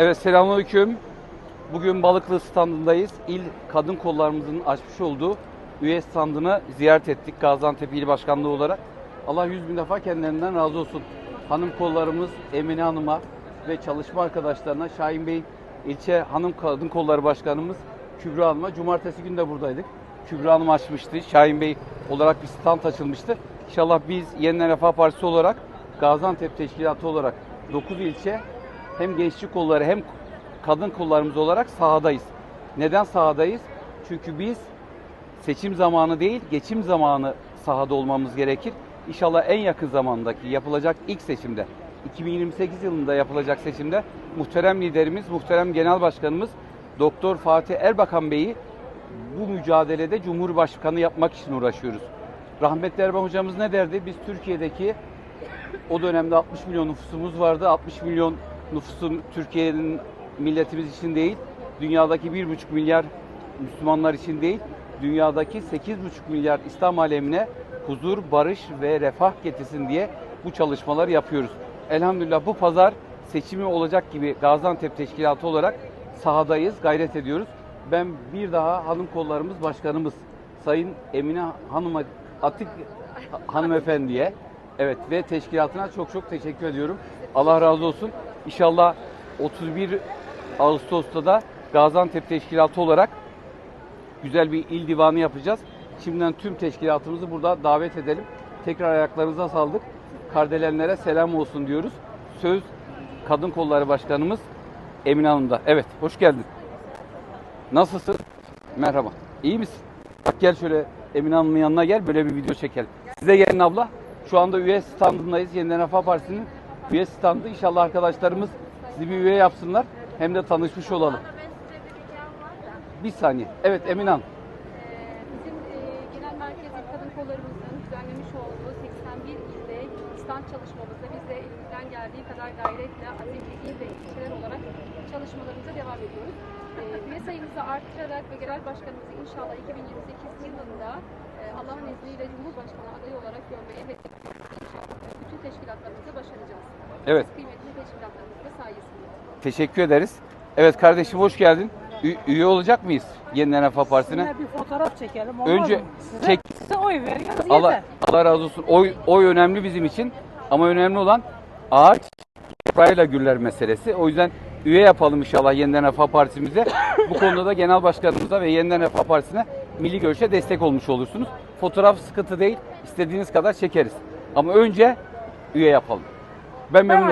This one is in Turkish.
Evet selamünaleyküm. Bugün Balıklı standındayız. İl kadın kollarımızın açmış olduğu üye standını ziyaret ettik Gaziantep İl Başkanlığı olarak. Allah yüz bin defa kendilerinden razı olsun. Hanım kollarımız Emine Hanım'a ve çalışma arkadaşlarına Şahin Bey ilçe hanım kadın kolları başkanımız Kübra Hanım'a cumartesi günü de buradaydık. Kübra Hanım açmıştı. Şahin Bey olarak bir stand açılmıştı. İnşallah biz Yeniden Refah Partisi olarak Gaziantep Teşkilatı olarak 9 ilçe hem gençlik kolları hem kadın kollarımız olarak sahadayız. Neden sahadayız? Çünkü biz seçim zamanı değil, geçim zamanı sahada olmamız gerekir. İnşallah en yakın zamandaki yapılacak ilk seçimde, 2028 yılında yapılacak seçimde muhterem liderimiz, muhterem genel başkanımız Doktor Fatih Erbakan Bey'i bu mücadelede Cumhurbaşkanı yapmak için uğraşıyoruz. Rahmetli Erbakan hocamız ne derdi? Biz Türkiye'deki o dönemde 60 milyon nüfusumuz vardı. 60 milyon nüfusun Türkiye'nin milletimiz için değil, dünyadaki 1,5 milyar Müslümanlar için değil, dünyadaki 8,5 milyar İslam alemine huzur, barış ve refah getirsin diye bu çalışmaları yapıyoruz. Elhamdülillah bu pazar seçimi olacak gibi Gaziantep Teşkilatı olarak sahadayız, gayret ediyoruz. Ben bir daha hanım kollarımız başkanımız Sayın Emine Hanım Atik hanımefendiye evet ve teşkilatına çok çok teşekkür ediyorum. Allah razı olsun. İnşallah 31 Ağustos'ta da Gaziantep Teşkilatı olarak güzel bir il divanı yapacağız. Şimdiden tüm teşkilatımızı burada davet edelim. Tekrar ayaklarınıza saldık. Kardelenlere selam olsun diyoruz. Söz Kadın Kolları Başkanımız Emine Hanım'da. Evet, hoş geldin. Nasılsın? Merhaba. İyi misin? Bak gel şöyle Emine Hanım'ın yanına gel, böyle bir video çekelim. Size gelin abla. Şu anda üye standındayız. Yeniden Refah Partisi'nin üye standı. İnşallah arkadaşlarımız sizi bir üye yapsınlar. Hem de tanışmış olalım. Bir saniye. Evet Emine Hanım. Ee, Bizim e, genel merkezi kadın kollarımızın düzenlemiş olduğu 81 ilde stand çalışmamızda biz de elimizden geldiği kadar gayretle il ve ilçeler olarak çalışmalarımıza devam ediyoruz. Üye sayımızı arttırarak ve genel başkanımızı inşallah 2028 yılında e, Allah'ın izniyle Cumhurbaşkanı adayı olarak görmeyi hedefliyoruz. İnşallah bütün teşkilatlarımızı başaracağız. Evet. Kıymetli sayesinde. Teşekkür ederiz. Evet kardeşim hoş geldin. Ü- üye olacak mıyız Yeniden Refah Partisi'ne? Sizinle bir fotoğraf çekelim. olmaz Önce mı? Size, çek. size oy veriyoruz Allah, yeter. Allah razı olsun. Oy, oy önemli bizim için. Ama önemli olan ağaç toprağıyla güller meselesi. O yüzden üye yapalım inşallah Yeniden Refah Partisi'mize. Bu konuda da genel başkanımıza ve Yeniden Refah Partisi'ne milli görüşe destek olmuş olursunuz. Fotoğraf sıkıntı değil. İstediğiniz kadar çekeriz. Ama önce üye yapalım. Ben memnun